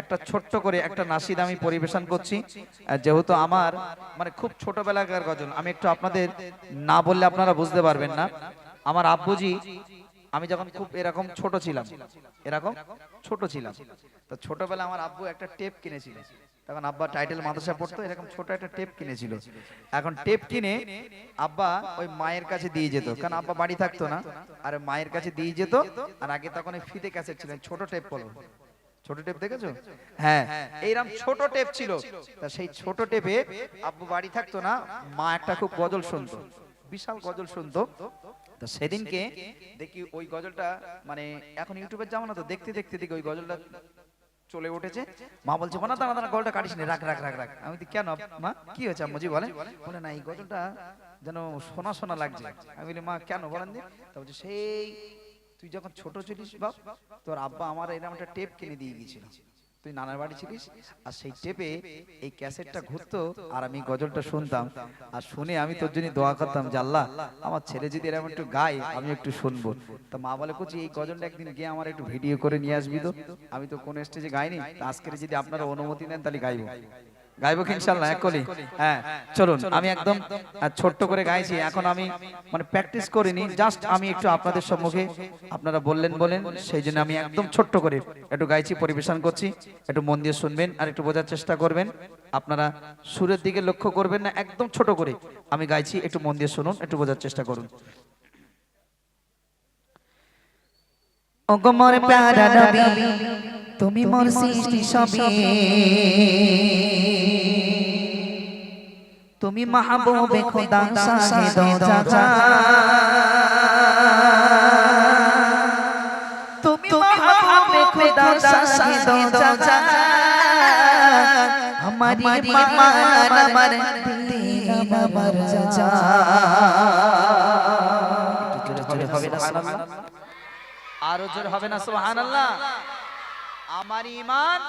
একটা ছোট্ট করে একটা নাসিদ আমি পরিবেশন করছি। যেহেতু আমার মানে খুব ছোটবেলাকার গজল। আমি একটু আপনাদের না বললে আপনারা বুঝতে পারবেন না। আমার আব্বুজি, আমি যখন খুব এরকম ছোট ছিলাম, এরকম ছোট ছিলাম, তো ছোটবেলা আমার আব্বু একটা টেপ কিনেছিল। তখন আব্বা টাইটেল মাদ্রাসা পড়তো, এরকম ছোট একটা টেপ কিনেছিল। এখন টেপ কিনে আব্বা ওই মায়ের কাছে দিয়ে যেত, কারণ আব্বা বাড়ি থাকতো না। আর মায়ের কাছে দিয়ে যেত, আর আগে তখন ফিতে ক্যাসেট ছিলেন, ছোট টেপ বলো ছোট টেপ দেখেছ? হ্যাঁ এইরকম ছোট টেপ ছিল। তা সেই ছোট টেপে আব্বু বাড়ি থাকতো না মা একটা খুব গজল শুনতো। বিশাল গজল শুনতো। তো সেদিনকে দেখি ওই গজলটা মানে এখন ইউটিউবের জামানা তো দেখতে দেখতে দেখি ওই গজলটা চলে উঠেছে। মা বলছে না দাঁড়া দাঁড়া গলটা কাটিস নি রাখ রাখ রাখ রাখ। আমি কেন মা কি হয়েছে আম্মুজি বলে বলে না এই গজলটা যেন শোনা শোনা লাগছে। আমি বলি মা কেন বলেন তা বলছে সেই তুই যখন ছোট ছিলিস বাপ, তোর আব্বা আমার এরকম একটা টেপ কিনে দিয়ে গিয়েছিল। তুই নানার বাড়ি ছিলিস, আর সেই টেপে এই ক্যাসেটটা ঘুরতো, আর আমি গজলটা শুনতাম। আর শুনে আমি তোর জন্য দোয়া করতাম যে, আল্লাহ, আমার ছেলে যদি এরকম একটু গায় আমি একটু শুনব। তা মা বলে করছি এই গজলটা একদিন গিয়ে আমার একটু ভিডিও করে নিয়ে আসবি তো। আমি তো কোন স্টেজে গাইনি আজকের যদি আপনারা অনুমতি নেন, তাহলে গাইবো। গাইবো কি ইনশাল্লাহ এক কলি? হ্যাঁ চলুন আমি একদম ছোট্ট করে গাইছি এখন আমি মানে প্র্যাকটিস করিনি জাস্ট আমি একটু আপনাদের সম্মুখে আপনারা বললেন বলেন সেই জন্য আমি একদম ছোট্ট করে একটু গাইছি পরিবেশন করছি একটু মন দিয়ে শুনবেন আর একটু বোঝার চেষ্টা করবেন। আপনারা সুরের দিকে লক্ষ্য করবেন না একদম ছোট করে। আমি গাইছি একটু মন দিয়ে শুনুন একটু বোঝার চেষ্টা করুন। ও গো মোর প্যারা নবী তুমি মোর সৃষ্টি সবই তুমি মাহবুবে খোদা শাহিদ চাচা। তুমি মাহবুবে খোদা শাহিদ চাচা। না সুবহানাল্লাহ? আরও জোর হবে না সুবহানাল্লাহ। আমার ইমান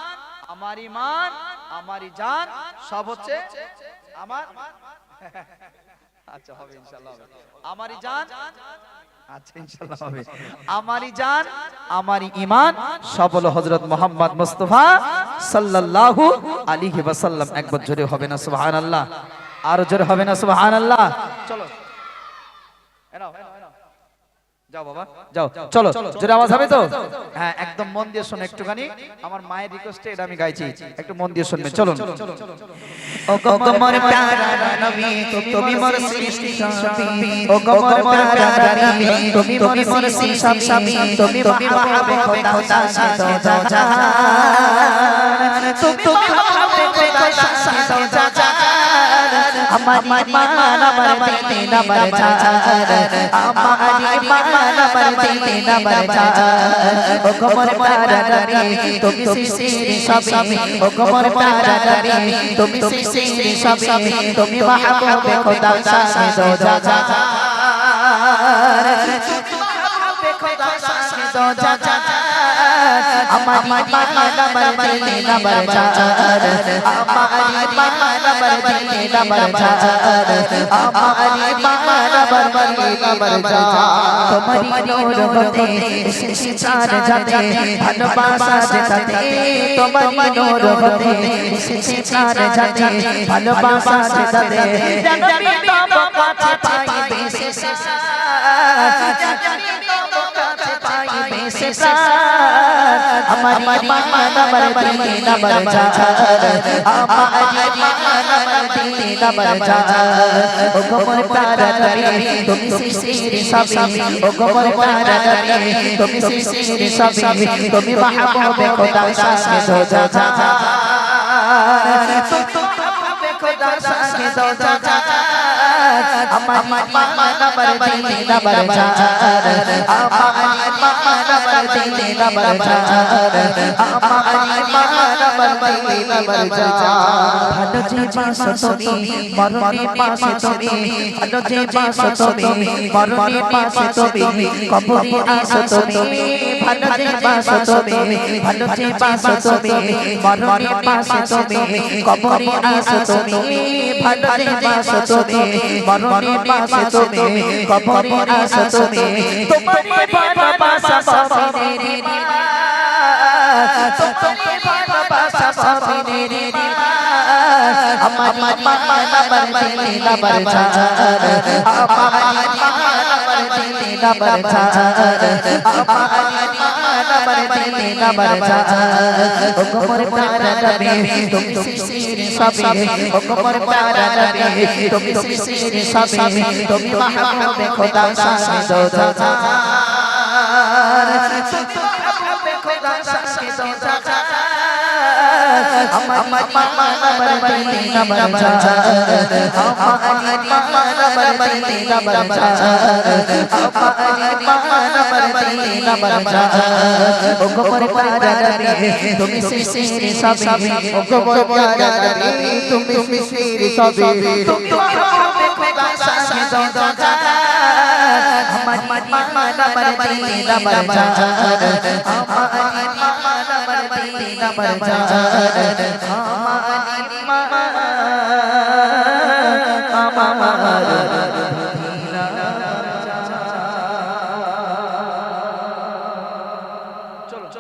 আমার ইমান আমার জান সব হচ্ছে আমার? আচ্ছা হবে ইনশাআল্লাহ হবে। আমারই জান? আচ্ছা ঈমান সবল হযরত মুহাম্মদ মুস্তাফা সাল্লাল্লাহু আলাইহি ওয়াসাল্লাম। একবার জোরে হবে না, সুবহানাল্লাহ। আর জোরে হবে না, সুবহানাল্লাহ। চলো। যাও বাবা। যাও চলো জোরে আওয়াজ হবে তো? হ্যাঁ একদম মন দিয়ে শোনো একটুখানি। আমার মায়ের রিকোয়েস্টে এটা আমি গাইছি। একটু মন দিয়ে শুনবে চলুন। ও গো গো মোর প্যারা নবী তুমি মোর সৃষ্টি সবই ও গো প্যারা নবী তুমি মোর সৃষ্টি সবই তুমি মাহবুবে খোদা শাহিদ চাচা তুমি মাহবুবে খোদা শাহিদ চাচা আমার মান আমার দিন আমার চাচা আমার মান আমার দিন আমার চাচা ও গো মোর প্যারা নবী তুমি সৃষ্টি সবই ও গো মোর প্যারা নবী তুমি সৃষ্টি সবই তুমি মাহবুবে খোদা শাহিদ চাচা আমার মান আমার দিন আমার চাচা আমার মান আমার দিন আমার চাচা আমার তোমারি নূর হতে এসেছে চার ভালোবাসা তোমারি নূর হতে চার জানবি কাছে পাইবে পাইবে শেষা আমার মান আমার দিন আমার চাচা আমার মান আমার দিন আমার চাচা ও গোমর প্যারা নবী তুমি সৃষ্টির সবই ও গোমর প্যারা নবী তুমি সৃষ্টির সবই তুমি মাহবুবে খোদা শাহিদ চাচা তুমি মাহবুবে খোদা শাহিদ চাচা আমার আমার আমার চাচা আমার মান আমার আমার আমার মান আমার দিন আমার বাসো তুমি মরণে পাশে তুমি ভালো যে বাসো তুমি মরণে পাশে তুমি ভালো যে বাসো তুমি মরণে পাশে পাশে তুমি কবরে আসো তুমি। তোমার ভালোবাসা তোমার আমার দিলে আমার মান আমার দিলে না বারছার আমার মান আমার দিলে না বারছার ও কোমর প্যারা নবী তুমি শিশির সবে ও কোমর প্যারা নবী তুমি শিশির সবে তুমি মাহবুবে খোদা শাহে দো জাহান তুমি মাহবুবে খোদা শাহে দো জাহান আমার মান আমার বারছার আমার মান আমার দিলে না বারছার আমার মান আমার দিলে না বারছার ও কোমর প্যারা নবী তুমি শিশির সবে